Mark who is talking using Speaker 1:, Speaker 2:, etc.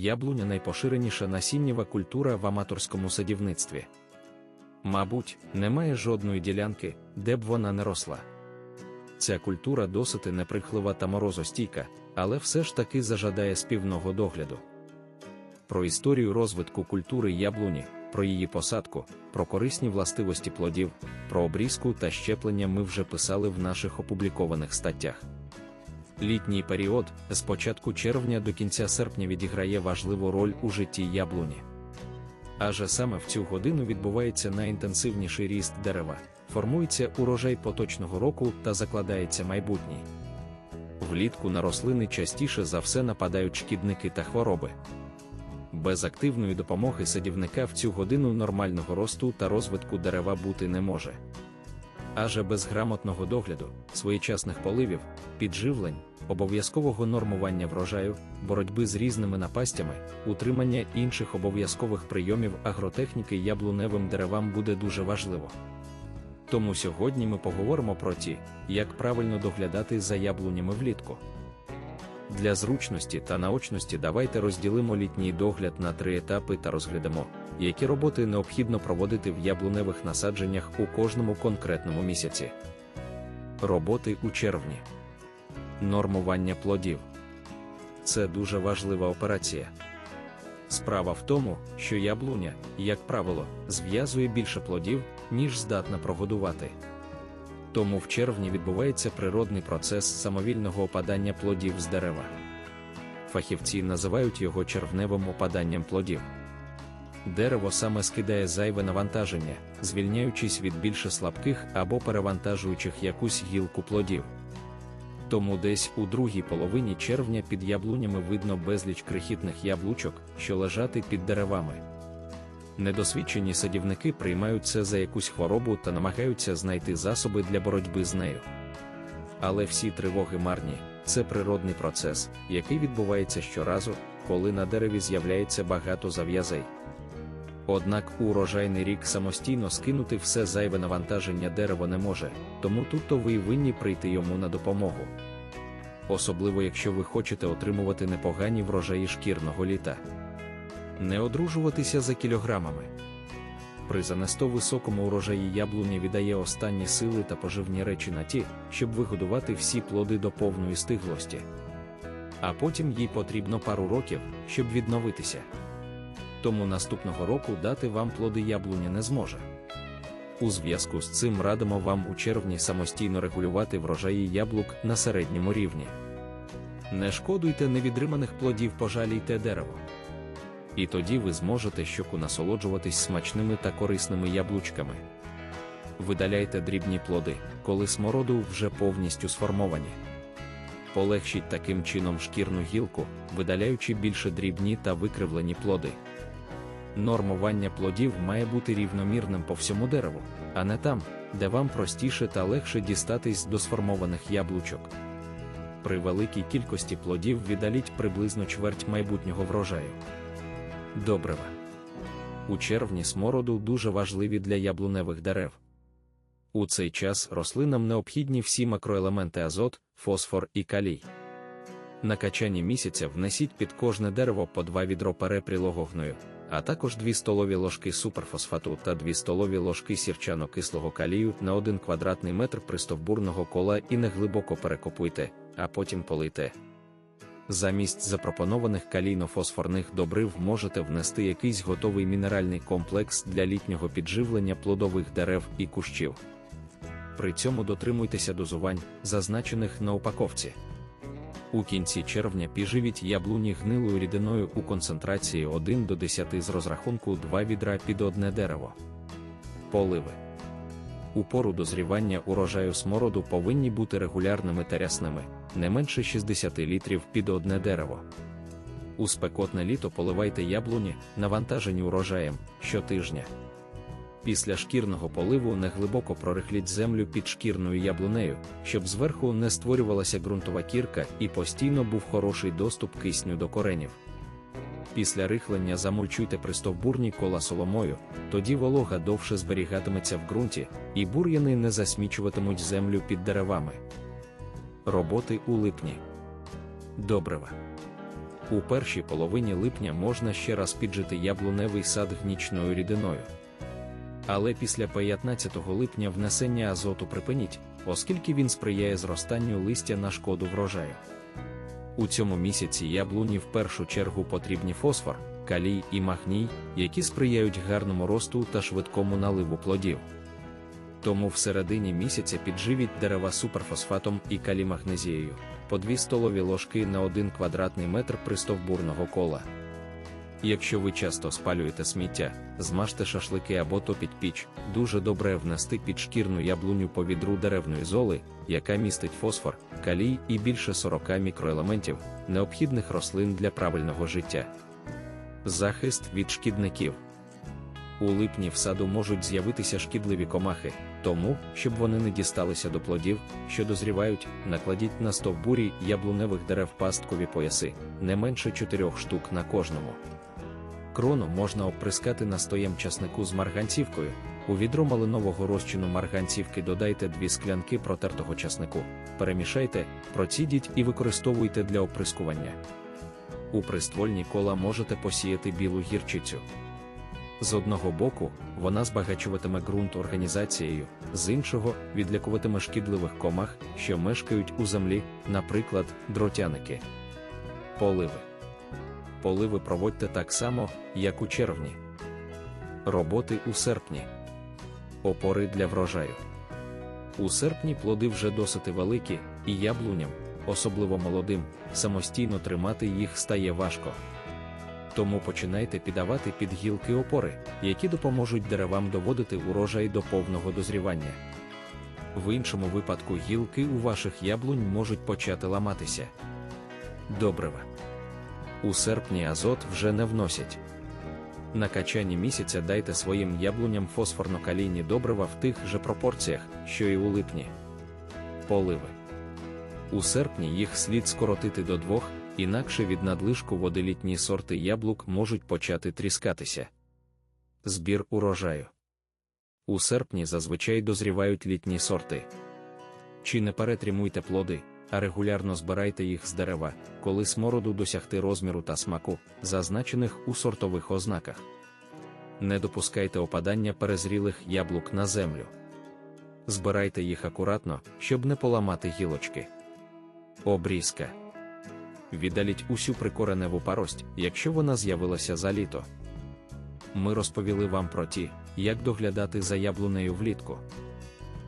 Speaker 1: яблуня найпоширеніша насіннєва культура в аматорському садівництві. Мабуть, немає жодної ділянки, де б вона не росла. Ця культура досить неприхлива та морозостійка, але все ж таки зажадає співного догляду. Про історію розвитку культури яблуні, про її посадку, про корисні властивості плодів, про обрізку та щеплення ми вже писали в наших опублікованих статтях. Літній період з початку червня до кінця серпня відіграє важливу роль у житті яблуні. Адже саме в цю годину відбувається найінтенсивніший ріст дерева, формується урожай поточного року та закладається майбутній. Влітку на рослини частіше за все нападають шкідники та хвороби. Без активної допомоги садівника в цю годину нормального росту та розвитку дерева бути не може. Аже без грамотного догляду, своєчасних поливів, підживлень, обов'язкового нормування врожаю, боротьби з різними напастями, утримання інших обов'язкових прийомів агротехніки яблуневим деревам буде дуже важливо. Тому сьогодні ми поговоримо про ті, як правильно доглядати за яблунями влітку. Для зручності та наочності давайте розділимо літній догляд на три етапи та розглядамо, які роботи необхідно проводити в яблуневих насадженнях у кожному конкретному місяці. Роботи у червні. Нормування плодів. Це дуже важлива операція. Справа в тому, що яблуня, як правило, зв'язує більше плодів, ніж здатна прогодувати. Тому в червні відбувається природний процес самовільного опадання плодів з дерева. Фахівці називають його червневим опаданням плодів. Дерево саме скидає зайве навантаження, звільняючись від більше слабких або перевантажуючих якусь гілку плодів. Тому десь у другій половині червня під яблунями видно безліч крихітних яблучок, що лежати під деревами. Недосвідчені садівники приймають це за якусь хворобу та намагаються знайти засоби для боротьби з нею. Але всі тривоги марні це природний процес, який відбувається щоразу, коли на дереві з'являється багато зав'язей. Однак урожайний рік самостійно скинути все зайве навантаження дерево не може, тому тут то ви винні прийти йому на допомогу. Особливо якщо ви хочете отримувати непогані врожаї шкірного літа. Не одружуватися за кілограмами. При занесто високому урожаї яблуня віддає останні сили та поживні речі на ті, щоб вигодувати всі плоди до повної стиглості. А потім їй потрібно пару років, щоб відновитися. Тому наступного року дати вам плоди яблуня не зможе. У зв'язку з цим радимо вам у червні самостійно регулювати врожаї яблук на середньому рівні. Не шкодуйте невідриманих плодів, пожалійте дерево. І тоді ви зможете щоку насолоджуватись смачними та корисними яблучками. Видаляйте дрібні плоди, коли смороду вже повністю сформовані. Полегшіть таким чином шкірну гілку, видаляючи більше дрібні та викривлені плоди. Нормування плодів має бути рівномірним по всьому дереву, а не там, де вам простіше та легше дістатись до сформованих яблучок. При великій кількості плодів віддаліть приблизно чверть майбутнього врожаю. Добрива. У червні смороду дуже важливі для яблуневих дерев. У цей час рослинам необхідні всі макроелементи азот, фосфор і калій. На качанні місяця внесіть під кожне дерево по два відро перепрілого гною, а також 2 столові ложки суперфосфату та 2 столові ложки сірчано-кислого калію на 1 квадратний метр пристовбурного кола і не глибоко перекопуйте, а потім полийте. Замість запропонованих калійно-фосфорних добрив можете внести якийсь готовий мінеральний комплекс для літнього підживлення плодових дерев і кущів. При цьому дотримуйтеся дозувань, зазначених на упаковці. У кінці червня підживіть яблуні гнилою рідиною у концентрації 1 до 10 з розрахунку 2 відра під одне дерево. Поливи. У пору дозрівання урожаю смороду повинні бути регулярними та рясними, не менше 60 літрів під одне дерево. У спекотне літо поливайте яблуні, навантажені урожаєм щотижня. Після шкірного поливу неглибоко прорихліть землю під шкірною яблунею, щоб зверху не створювалася ґрунтова кірка і постійно був хороший доступ кисню до коренів. Після рихлення замульчуйте пристовбурні кола соломою, тоді волога довше зберігатиметься в ґрунті, і бур'яни не засмічуватимуть землю під деревами. Роботи у липні. Добрива. У першій половині липня можна ще раз піджити яблуневий сад гнічною рідиною. Але після 15 липня внесення азоту припиніть, оскільки він сприяє зростанню листя на шкоду врожаю. У цьому місяці яблуні в першу чергу потрібні фосфор, калій і магній, які сприяють гарному росту та швидкому наливу плодів. Тому в середині місяця підживіть дерева суперфосфатом і калімагнезією по 2 столові ложки на 1 квадратний метр пристовбурного кола. Якщо ви часто спалюєте сміття, змажте шашлики або топіть піч, дуже добре внести під шкірну яблуню по відру деревної золи, яка містить фосфор, калій і більше 40 мікроелементів, необхідних рослин для правильного життя. Захист від шкідників. У липні в саду можуть з'явитися шкідливі комахи, тому, щоб вони не дісталися до плодів, що дозрівають, накладіть на стовбурі яблуневих дерев пасткові пояси, не менше 4 штук на кожному. Крону можна оприскати настоєм часнику з марганцівкою. У відро малинового розчину марганцівки додайте 2 склянки протертого часнику, перемішайте, процідіть і використовуйте для оприскування. У приствольні кола можете посіяти білу гірчицю. З одного боку, вона збагачуватиме ґрунт організацією, з іншого відлякуватиме шкідливих комах, що мешкають у землі, наприклад, дротяники. Поливи. Поливи проводьте так само, як у червні. Роботи у серпні. Опори для врожаю. У серпні плоди вже досить великі, і яблуням, особливо молодим, самостійно тримати їх стає важко. Тому починайте піддавати під гілки опори, які допоможуть деревам доводити урожай до повного дозрівання. В іншому випадку гілки у ваших яблунь можуть почати ламатися. Добрива. У серпні азот вже не вносять. На качанні місяця дайте своїм яблуням фосфорно-калійні добрива в тих же пропорціях, що і у липні. Поливи. У серпні їх слід скоротити до двох, інакше від надлишку води літні сорти яблук можуть почати тріскатися. Збір урожаю. У серпні зазвичай дозрівають літні сорти. Чи не перетримуйте плоди, а регулярно збирайте їх з дерева, коли смороду досягти розміру та смаку, зазначених у сортових ознаках. Не допускайте опадання перезрілих яблук на землю. Збирайте їх акуратно, щоб не поламати гілочки. Обрізка. Віддаліть усю прикореневу парость, якщо вона з'явилася за літо. Ми розповіли вам про ті, як доглядати за яблунею влітку.